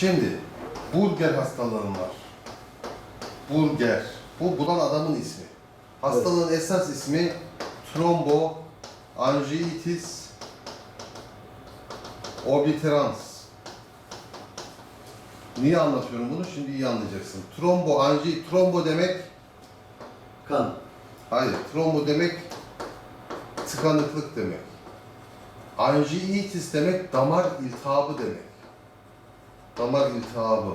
Şimdi burger hastalığım var. Burger. Bu bulan adamın ismi. Hastalığın esas ismi trombo anjiitis obliterans. Niye anlatıyorum bunu? Şimdi iyi anlayacaksın. Trombo anji trombo demek Kan. hayır. Trombo demek tıkanıklık demek. Anjiitis demek damar iltihabı demek. Damar iltihabı.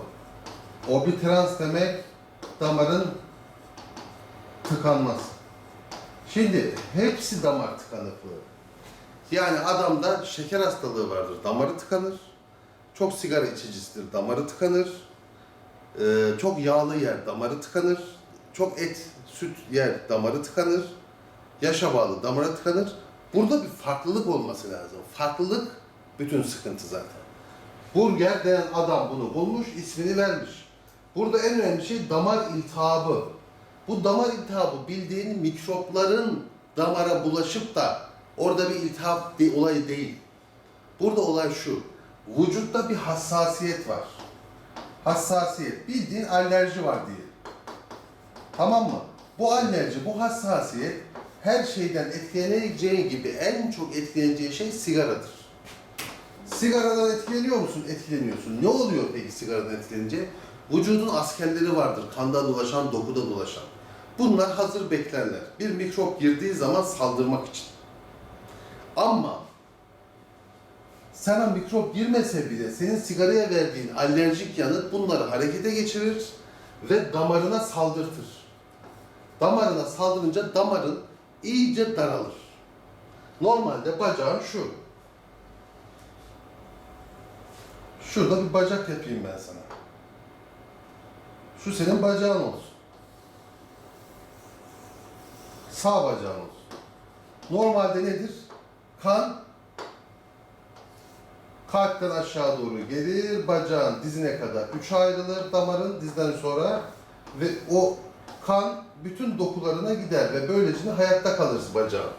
Obliterans demek damarın tıkanması. Şimdi hepsi damar tıkanıklığı. Yani adamda şeker hastalığı vardır, damarı tıkanır. Çok sigara içicisidir, damarı tıkanır. Ee, çok yağlı yer, damarı tıkanır. Çok et, süt yer, damarı tıkanır. Yaşa bağlı, damara tıkanır. Burada bir farklılık olması lazım. Farklılık bütün sıkıntı zaten. Burger denen adam bunu bulmuş, ismini vermiş. Burada en önemli şey damar iltihabı. Bu damar iltihabı bildiğin mikropların damara bulaşıp da orada bir iltihap bir olay değil. Burada olay şu. Vücutta bir hassasiyet var. Hassasiyet. Bildiğin alerji var diye. Tamam mı? Bu alerji, bu hassasiyet her şeyden etkileneceği gibi en çok etkileneceği şey sigaradır. Sigaradan etkileniyor musun? Etkileniyorsun. Ne oluyor peki sigaradan etkilenince? Vücudun askerleri vardır. Kanda dolaşan, dokuda dolaşan. Bunlar hazır beklerler. Bir mikrop girdiği zaman saldırmak için. Ama sana mikrop girmese bile senin sigaraya verdiğin alerjik yanıt bunları harekete geçirir ve damarına saldırtır. Damarına saldırınca damarın iyice daralır. Normalde bacağın şu. Şurada bir bacak yapayım ben sana. Şu senin bacağın olsun. Sağ bacağın olsun. Normalde nedir? Kan kalpten aşağı doğru gelir, bacağın dizine kadar üç ayrılır damarın dizden sonra ve o kan bütün dokularına gider ve böylece hayatta kalırsın bacağın.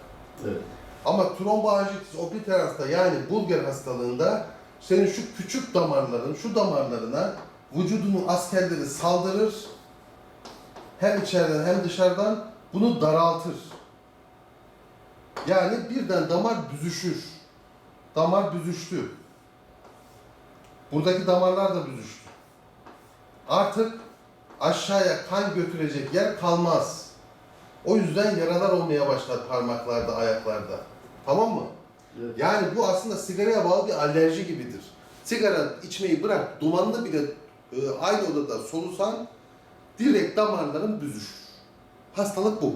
Evet. Ama tromboanjitis obliteransta yani Bulgar hastalığında senin şu küçük damarların, şu damarlarına vücudunun askerleri saldırır. Hem içeriden hem dışarıdan bunu daraltır. Yani birden damar büzüşür. Damar büzüştü. Buradaki damarlar da büzüştü. Artık aşağıya kan götürecek yer kalmaz. O yüzden yaralar olmaya başlar parmaklarda, ayaklarda. Tamam mı? Yani bu aslında sigaraya bağlı bir alerji gibidir. Sigara içmeyi bırak, dumanlı bile e, aynı odada solusan direkt damarların büzüşür. Hastalık bu.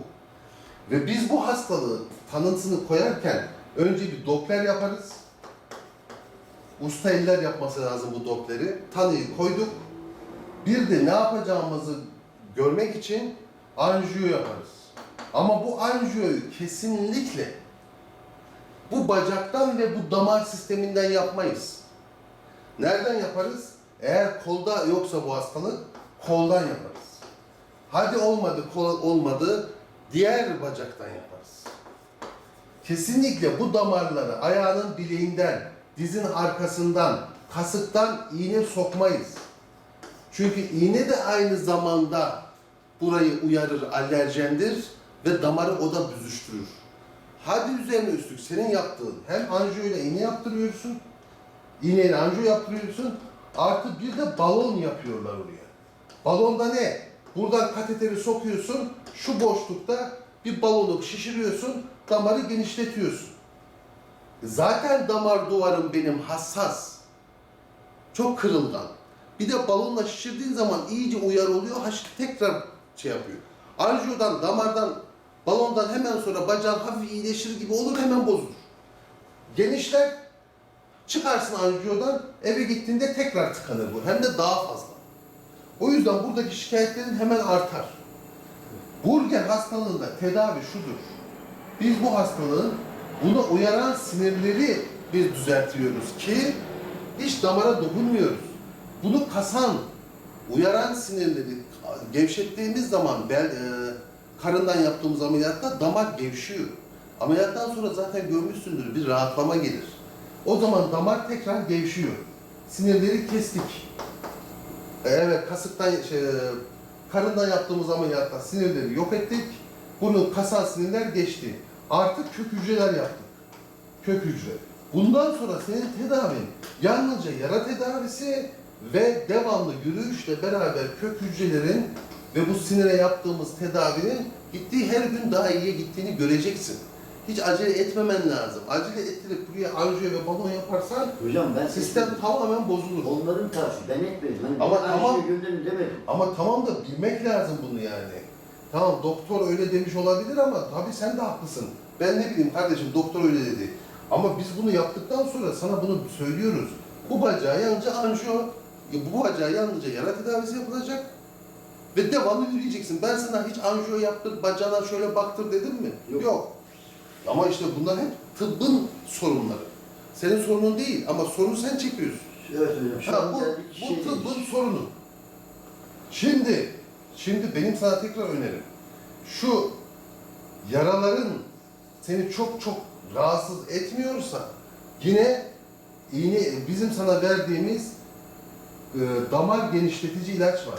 Ve biz bu hastalığın tanısını koyarken önce bir Doppler yaparız. Usta eller yapması lazım bu Doppler'i. Tanıyı koyduk. Bir de ne yapacağımızı görmek için anjiyo yaparız. Ama bu anjiyoyu kesinlikle bu bacaktan ve bu damar sisteminden yapmayız. Nereden yaparız? Eğer kolda yoksa bu hastalık, koldan yaparız. Hadi olmadı, kol olmadı, diğer bacaktan yaparız. Kesinlikle bu damarları ayağının bileğinden, dizin arkasından, kasıktan iğne sokmayız. Çünkü iğne de aynı zamanda burayı uyarır, alerjendir ve damarı o da büzüştürür. Hadi üzerine üstlük senin yaptığın hem anjiyo ile iğne yaptırıyorsun, iğneyle anjiyo yaptırıyorsun, artı bir de balon yapıyorlar oraya. Balonda ne? Buradan kateteri sokuyorsun, şu boşlukta bir balonu şişiriyorsun, damarı genişletiyorsun. Zaten damar duvarım benim hassas. Çok kırılgan. Bir de balonla şişirdiğin zaman iyice uyarı oluyor, haş tekrar şey yapıyor. Anjiyodan, damardan, balondan hemen sonra bacağın hafif iyileşir gibi olur, hemen bozulur. Genişler, çıkarsın anjiyodan, eve gittiğinde tekrar tıkanır bu. Hem de daha fazla. O yüzden buradaki şikayetlerin hemen artar. Burger hastalığında tedavi şudur. Biz bu hastalığın buna uyaran sinirleri biz düzeltiyoruz ki hiç damara dokunmuyoruz. Bunu kasan, uyaran sinirleri gevşettiğimiz zaman bel, e, karından yaptığımız ameliyatta damar gevşiyor. Ameliyattan sonra zaten görmüşsündür bir rahatlama gelir. O zaman damar tekrar gevşiyor. Sinirleri kestik. E, Evet, kasıktan, şey, karından yaptığımız ameliyatta sinirleri yok ettik. Bunun kasal sinirler geçti. Artık kök hücreler yaptık. Kök hücre. Bundan sonra senin tedavin yalnızca yara tedavisi ve devamlı yürüyüşle beraber kök hücrelerin ve bu sinire yaptığımız tedavinin gittiği her gün daha iyiye gittiğini göreceksin. Hiç acele etmemen lazım. Acele ettirip buraya anjiyo ve balon yaparsan Hocam ben sistem tamamen bozulur. onların karşı ben etmedim. Hani Ama ben tamam. demedim. Ama tamam da bilmek lazım bunu yani. Tamam doktor öyle demiş olabilir ama tabii sen de haklısın. Ben ne bileyim kardeşim doktor öyle dedi. Ama biz bunu yaptıktan sonra sana bunu söylüyoruz. Bu bacağı yalnızca anjiyo, bu bacağı yalnızca yara tedavisi yapılacak ve devamlı yürüyeceksin. Ben sana hiç anjiyo yaptır, bacağına şöyle baktır dedim mi? Yok. Ama işte bunlar hep tıbbın sorunları. Senin sorunun değil ama sorunu sen çekiyorsun. Evet hocam. Şu Ha, bu, bu şey tıbbın değil. sorunu. Şimdi, şimdi benim sana tekrar önerim. Şu yaraların seni çok çok rahatsız etmiyorsa yine iğne bizim sana verdiğimiz e, damar genişletici ilaç var.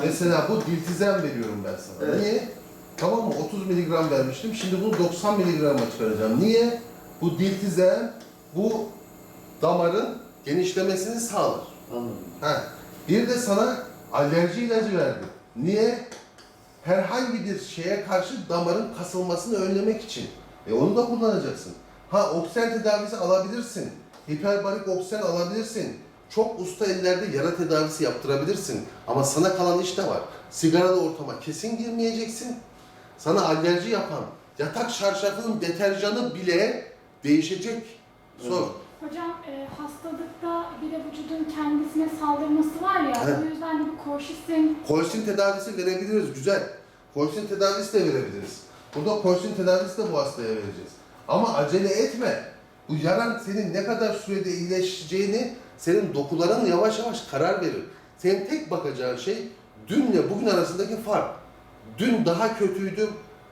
Mesela bu diltizen veriyorum ben sana. Evet. Niye? Tamam mı? 30 miligram vermiştim. Şimdi bunu 90 miligrama çıkaracağım. Niye? Bu diltizen bu damarın genişlemesini sağlar. Anladım. Ha. Bir de sana alerji ilacı verdim. Niye? Herhangi bir şeye karşı damarın kasılmasını önlemek için. E onu da kullanacaksın. Ha oksijen tedavisi alabilirsin. Hiperbarik oksijen alabilirsin. Çok usta ellerde yara tedavisi yaptırabilirsin. Ama sana kalan iş de var. Sigaralı ortama kesin girmeyeceksin. Sana alerji yapan yatak şarşafının deterjanı bile değişecek. Sor. Hocam e, hastalıkta bir de vücudun kendisine saldırması var ya, Evet. o yüzden de bu korşisin Kolsin tedavisi verebiliriz, güzel. Kolsin tedavisi de verebiliriz. Burada kolsin tedavisi de bu hastaya vereceğiz. Ama acele etme. Bu yaran senin ne kadar sürede iyileşeceğini senin dokuların yavaş yavaş karar verir. Senin tek bakacağın şey dünle bugün arasındaki fark. Dün daha kötüydüm,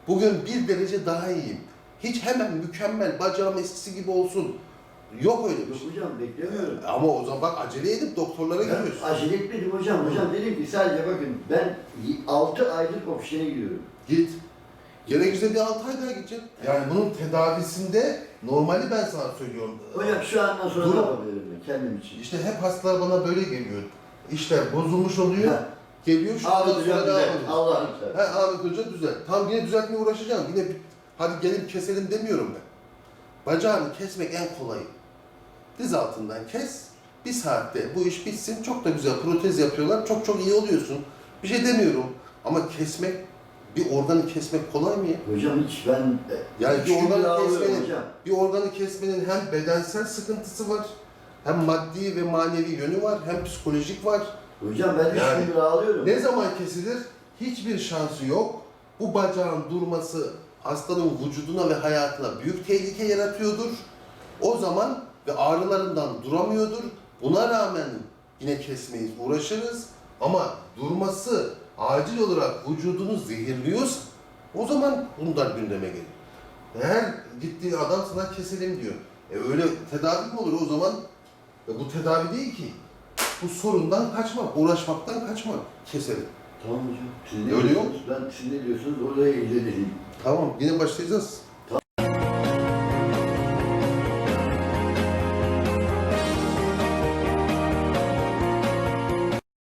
bugün bir derece daha iyiyim. Hiç hemen mükemmel bacağım eskisi gibi olsun. Yok öyle bir şey. hocam beklemiyorum. Ama o zaman bak acele edip doktorlara Ben gidiyorsun. acele etmedim hocam. Hocam dedim ki sadece bakın ben 6 aylık oksijene gidiyorum. Git. Gerekirse bir 6 ay daha gideceksin. Yani bunun tedavisinde normali ben sana söylüyorum. Hocam şu andan sonra Dur. ne yapabilirim ben kendim için? İşte hep hastalar bana böyle geliyor. İşte bozulmuş oluyor. Ha, Geliyor şu Abi anda hocam sonra devam güzel. ediyor. Allah'ım sen. He Ahmet Hoca düzelt. Tam yine düzeltmeye uğraşacağım. Yine bir, hadi gelin keselim demiyorum ben. Bacağını kesmek en kolayı. Diz altından kes. Bir saatte bu iş bitsin. Çok da güzel protez yapıyorlar. Çok çok iyi oluyorsun. Bir şey demiyorum. Ama kesmek, bir organı kesmek kolay mı ya? Hocam hiç ben e, Yani üç bir organı kesmenin, hocam. bir organı kesmenin hem bedensel sıkıntısı var, hem maddi ve manevi yönü var, hem psikolojik var. Hocam ben 3 Yani gündür ağlıyorum. Ne zaman kesilir? Hiçbir şansı yok. Bu bacağın durması hastanın vücuduna ve hayatına büyük tehlike yaratıyordur. O zaman ve ağrılarından duramıyordur. Buna rağmen yine kesmeyiz, uğraşırız. Ama durması acil olarak vücudunu zehirliyorsa o zaman bunlar gündeme gelir. Eğer gittiği adam sana keselim diyor. E öyle tedavi mi olur o zaman? E bu tedavi değil ki. Bu sorundan kaçmak, uğraşmaktan kaçmak. Keselim. Tamam hocam. Siz ne Öyle yok. Ben siz ne diyorsunuz oraya ilerleyeyim. Tamam, yine başlayacağız.